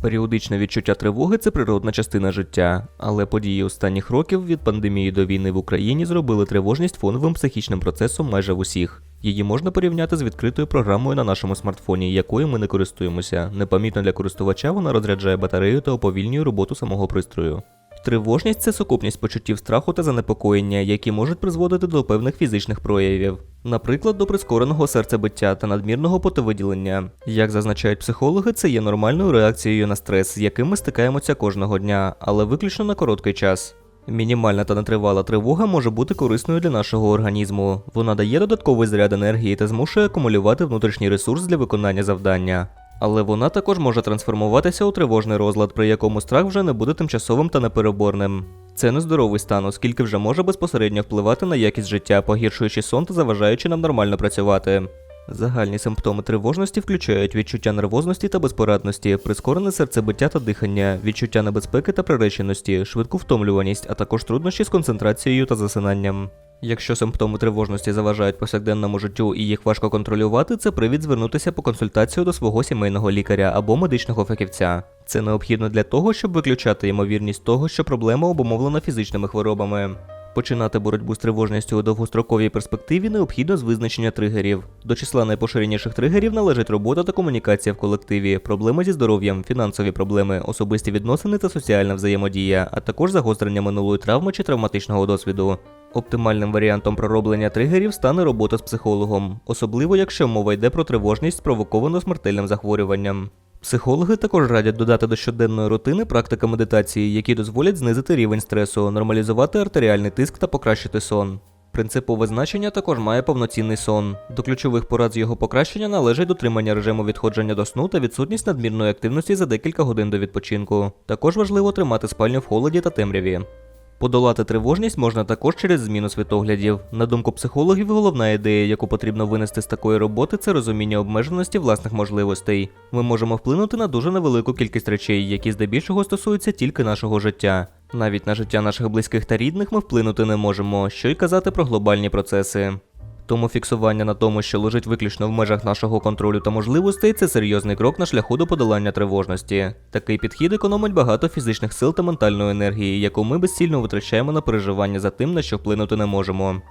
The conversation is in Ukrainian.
Періодичне відчуття тривоги це природна частина життя, але події останніх років від пандемії до війни в Україні зробили тривожність фоновим психічним процесом майже в усіх. Її можна порівняти з відкритою програмою на нашому смартфоні, якою ми не користуємося. Непомітно для користувача вона розряджає батарею та уповільнює роботу самого пристрою. Тривожність це сукупність почуттів страху та занепокоєння, які можуть призводити до певних фізичних проявів, наприклад, до прискореного серцебиття та надмірного потовиділення. Як зазначають психологи, це є нормальною реакцією на стрес, з яким ми стикаємося кожного дня, але виключно на короткий час. Мінімальна та нетривала тривога може бути корисною для нашого організму. Вона дає додатковий заряд енергії та змушує акумулювати внутрішній ресурс для виконання завдання. Але вона також може трансформуватися у тривожний розлад, при якому страх вже не буде тимчасовим та непереборним. Це нездоровий стан, оскільки вже може безпосередньо впливати на якість життя, погіршуючи сон та заважаючи нам нормально працювати. Загальні симптоми тривожності включають відчуття нервозності та безпорадності, прискорене серцебиття та дихання, відчуття небезпеки та приреченості, швидку втомлюваність, а також труднощі з концентрацією та засинанням. Якщо симптоми тривожності заважають повсякденному життю і їх важко контролювати, це привід звернутися по консультацію до свого сімейного лікаря або медичного фахівця. Це необхідно для того, щоб виключати ймовірність того, що проблема обумовлена фізичними хворобами. Починати боротьбу з тривожністю у довгостроковій перспективі необхідно з визначення тригерів. До числа найпоширеніших тригерів належить робота та комунікація в колективі, проблеми зі здоров'ям, фінансові проблеми, особисті відносини та соціальна взаємодія, а також загострення минулої травми чи травматичного досвіду. Оптимальним варіантом пророблення тригерів стане робота з психологом, особливо якщо мова йде про тривожність, спровоковану смертельним захворюванням. Психологи також радять додати до щоденної рутини практика медитації, які дозволять знизити рівень стресу, нормалізувати артеріальний тиск та покращити сон. Принципове значення також має повноцінний сон. До ключових порад з його покращення належить дотримання режиму відходження до сну та відсутність надмірної активності за декілька годин до відпочинку. Також важливо тримати спальню в холоді та темряві. Подолати тривожність можна також через зміну світоглядів. На думку психологів, головна ідея, яку потрібно винести з такої роботи, це розуміння обмеженості власних можливостей. Ми можемо вплинути на дуже невелику кількість речей, які здебільшого стосуються тільки нашого життя. Навіть на життя наших близьких та рідних ми вплинути не можемо, що й казати про глобальні процеси. Тому фіксування на тому, що лежить виключно в межах нашого контролю та можливостей, це серйозний крок на шляху до подолання тривожності. Такий підхід економить багато фізичних сил та ментальної енергії, яку ми безцільно витрачаємо на переживання за тим, на що вплинути не можемо.